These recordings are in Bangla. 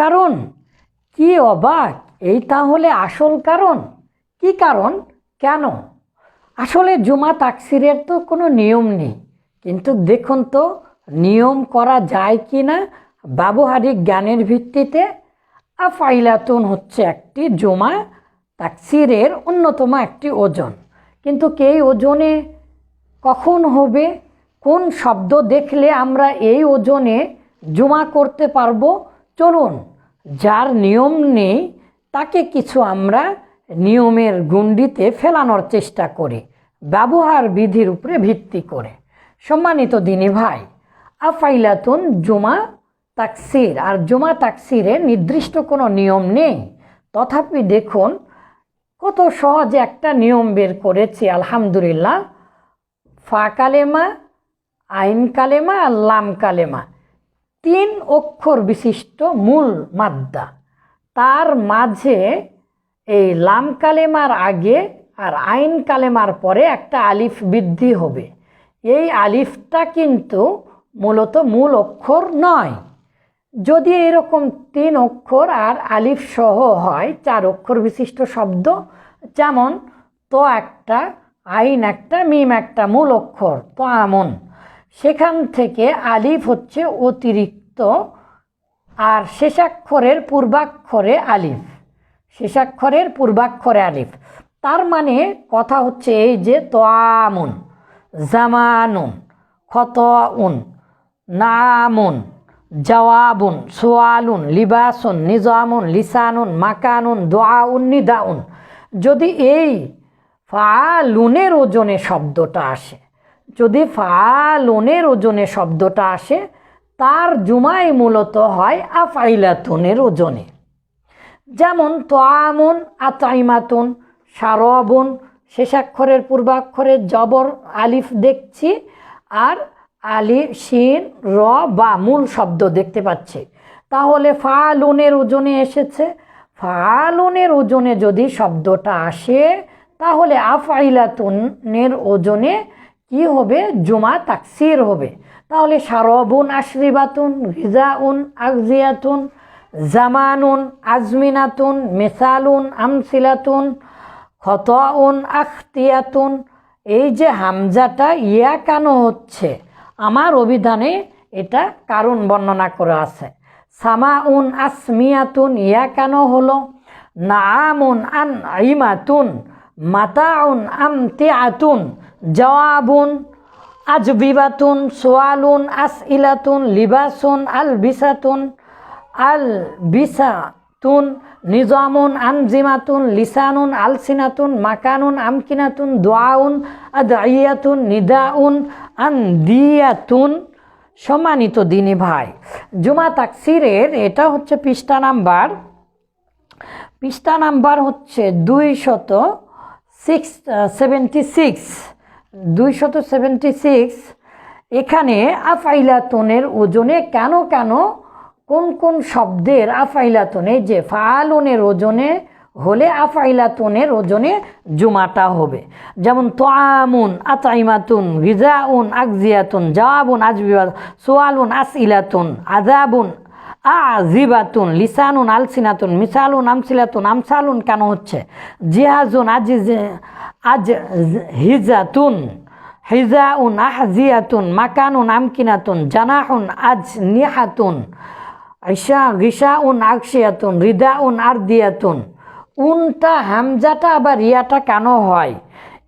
কারণ? কি অবাক? এই তাহলে আসল কারণ? কি কারণ? কেন? আসলে জুমা তাকসিরের তো কোনো নিয়ম নেই। কিন্তু দেখুন তো, নিয়ম করা যায় কি না? ব্যবহারিক জ্ঞানের ভিত্তিতে আফাইলাতুন হচ্ছে একটি জমা তাকসিরের অন্যতম একটি ওজন। কিন্তু কে ওজনে কখন হবে? কোন শব্দ দেখলে আমরা এই ওজনে জমা করতে পারব? চলুন যার নিয়ম নেই, তাকে কিছু আমরা নিয়মের গুন্ডিতে ফেলানোর চেষ্টা করি, ব্যবহার বিধির উপরে ভিত্তি করে। সম্মানিত দিনী ভাই, আফাইলাতুন জুমা তাকসির, আর জুমা তাকসিরে নির্দিষ্ট কোনো নিয়ম নেই। তথাপি দেখুন, কত সহজে একটা নিয়ম বের করেছি, আলহামদুলিল্লাহ। ফা কালেমা, আইন কালেমা, আর লাম কালেমা। তিন অক্ষর বিশিষ্ট মূল মাদ্দা। তার মাঝে এই লাম কালেমার আগে আর আইন কালেমার পরে একটা আলিফ বৃদ্ধি হবে। এই আলিফটা কিন্তু মূলত মূল অক্ষর নয়। যদি এরকম তিন অক্ষর আর আলিফ সহ হয়, চার অক্ষর বিশিষ্ট শব্দ, যেমন তো একটা, আইন একটা, মিম একটা, মূল অক্ষর, তো আমন। সেখান থেকে আলিফ হচ্ছে অতিরিক্ত, আর শেষাক্ষরের পূর্বাক্ষরে আলিফ। শেষাক্ষরের পূর্বাক্ষরে আলিফ। তার মানে কথা হচ্ছে এই যে তোয়ামুন, জামানুন, খতউন, নামুন, জওয়াবুন, সোয়ালুন, লিবাসুন, নিজামুন, লিসানুন, মাকানুন, দোয়াউন, নিদাউন। যদি এই ফালুনের ওজনে শব্দটা আসে যদি ফালুনের ওজনে শব্দটা আসে, তার জুমাই মূলত হয় আফাইলাতুনের ওজনে। যেমন তোয়ামুন, আতাইমাতুন সারবুন শেষাক্ষরের পূর্বাক্ষরের জবর, আলিফ দেখছি, আর আলিফ শিন, র, বা মূল শব্দ দেখতে পাচ্ছি। তাহলে ফালুনের ওজনে এসেছে। ফালুনের ওজনে যদি শব্দটা আসে, তাহলে আফাইলাতুনের ওজনে কি হবে? জুমা তাকসির হবে। তাহলে সারবুন আশরিবাতুন, গিজাউন, আগজিয়াতুন, জামানুন, আজমিনাতুন, মেসালুন, আমসিলাতুন, খতউন, আখতিয়াতুন। এই যে হামজাটা ইয়া কেন হচ্ছে? আমার অভিধানে এটা কারণ বর্ণনা করা আছে। সামাউন, আসমিয়াতুন ইয়া কেন হলো? নামুন আন আইমাতুন মাতাউন, আমতিয়াতুন। জওয়াবুন, আজবিবাতুন, সোয়ালুন আস ইলাতুন লিবাসুন আল বিসাতুন আল বিসাতুন নিজামুন, আনজিমাতুন, লিসানুন, আলসিনাতুন, মাকানুন, আমকিনাতুন দোয়াউন আদাইয়াতুন নিদাউন, আন্দিয়াতুন। সম্মানিত দিনী ভাই, জুমা তাকসিরের এটা হচ্ছে পৃষ্ঠা নাম্বার পৃষ্ঠা নাম্বার হচ্ছে দুই শত সিক্স সেভেন্টি সিক্স দুই শত সেভেন্টি সিক্স, এখানে আফাইলাতনের ওজনে কেন কেন, কোন কোন শব্দের আফাইলাতনে যে ফালনের ওজনে হলে আফাইলাতনের ওজনে জুমাটা হবে। যেমন তোয়ামুন, আতাইমাতুন, গিজাউন আকজিয়াতুন জওয়াবুন আজবিবা সোয়ালুন, আসইলাতুন আজাবুন আজিবাতুন লিসানুন, আলসিনাতুন, মিসালুন, আমসিলাতুন, আমসালুন কেন হচ্ছে? জিহাজুন আজিজ আজ হিজাতুন, হিজাউন আহজিয়াতুন, মাকানুন আমকিনাতুন, জানাহুন আজ নিহাতুন ঈশা গিসাউন আকশিয়াতুন, রিদাউন আরদিয়াতুন। উনটা, হামজাটা, আবার রিয়াটা কেন হয়?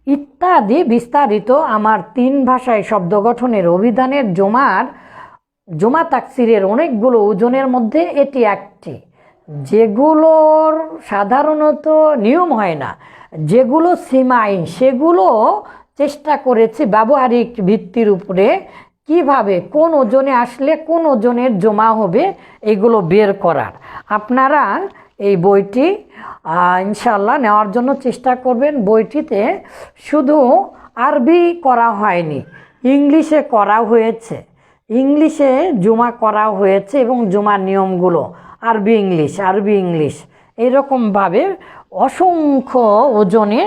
ইত্যাদি বিস্তারিত আমার তিন ভাষায় শব্দ গঠনের অভিধানের জমার জমা তাকসিরের অনেকগুলো ওজনের মধ্যে এটি একটি। যেগুলোর সাধারণত নিয়ম হয় না। যেগুলো সীমাইন সেগুলো চেষ্টা করেছি ব্যবহারিক ভিত্তির উপরে কীভাবে, কোন ওজনে আসলে কোন ওজনের জমা হবে, এগুলো বের করার। আপনারা এই বইটি ইনশাল্লাহ নেওয়ার জন্য চেষ্টা করবেন। বইটিতে শুধু আরবি করা হয়নি, ইংলিশে করা হয়েছে। ইংলিশে জমা করা হয়েছে এবং জমার নিয়মগুলো, আরবি ইংলিশ আরবি ইংলিশ, এরকমভাবে অসংখ্য ওজনে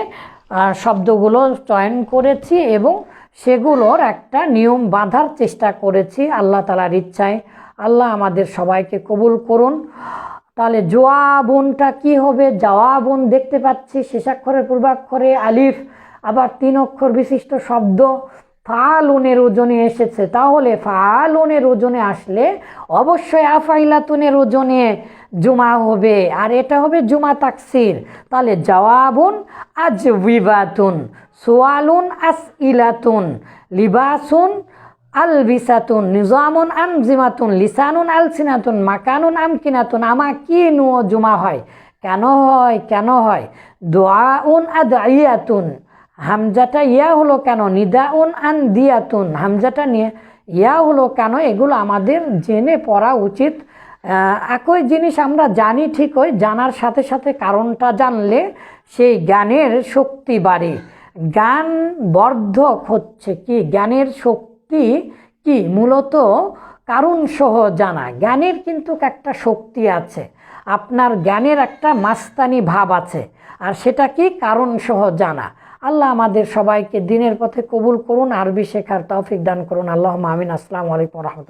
শব্দগুলো চয়ন করেছি এবং সেগুলোর একটা নিয়ম বাঁধার চেষ্টা করেছি আল্লাহ তালার ইচ্ছায়। আল্লাহ আমাদের সবাইকে কবুল করুন। তাহলে জোয়াবনটা কি হবে? জওয়াবন দেখতে পাচ্ছি শেষাক্ষরের পূর্বাক্ষরে আলিফ, আবার তিন অক্ষর বিশিষ্ট শব্দ। ফালুনের ওজনে এসেছে। তাহলে ফালুনের ওজনে আসলে অবশ্যই আফাইলাতুনের ওজনে জুমা হবে। আর এটা হবে জুমা তাকসির। তাহলে জওয়াবুন আজ বিবাতুন সোয়ালুন আস ইলাতুন লিবাসুন আলবিসাতুন, নিজামুন আমজিমাতুন লিসানুন আলসিনাতুন, মাকানুন আমকিনাতুন। আমা কি নুয় জুমা হয়। কেন হয়? কেন হয়? দোয়াউন আদাইয়াতুন। হামজাটা ইয়া হলো কেন? নিদাউন আন দিয়াতুন। হামজাটা নিয়ে ইয়া হলো কেন? এগুলো আমাদের জেনে পড়া উচিত। একই জিনিস আমরা জানি ঠিকই, জানার সাথে সাথে কারণটা জানলে সেই জ্ঞানের শক্তি বাড়ে। জ্ঞান বর্ধক হচ্ছে কি? জ্ঞানের শক্তি কি? মূলত কারণ সহ জানা। জ্ঞানের কিন্তু একটা শক্তি আছে। আপনার জ্ঞানের একটা মাস্তানি ভাব আছে। আর সেটা কি? কারণ সহ জানা। আল্লাহ আমাদের সবাইকে দিনের পথে কবুল করুন, আরবি শেখার তৌফিক দান করুন। আল্লাহ মামিন আসসালামু আলাইকুম রহমতুল্লাহ।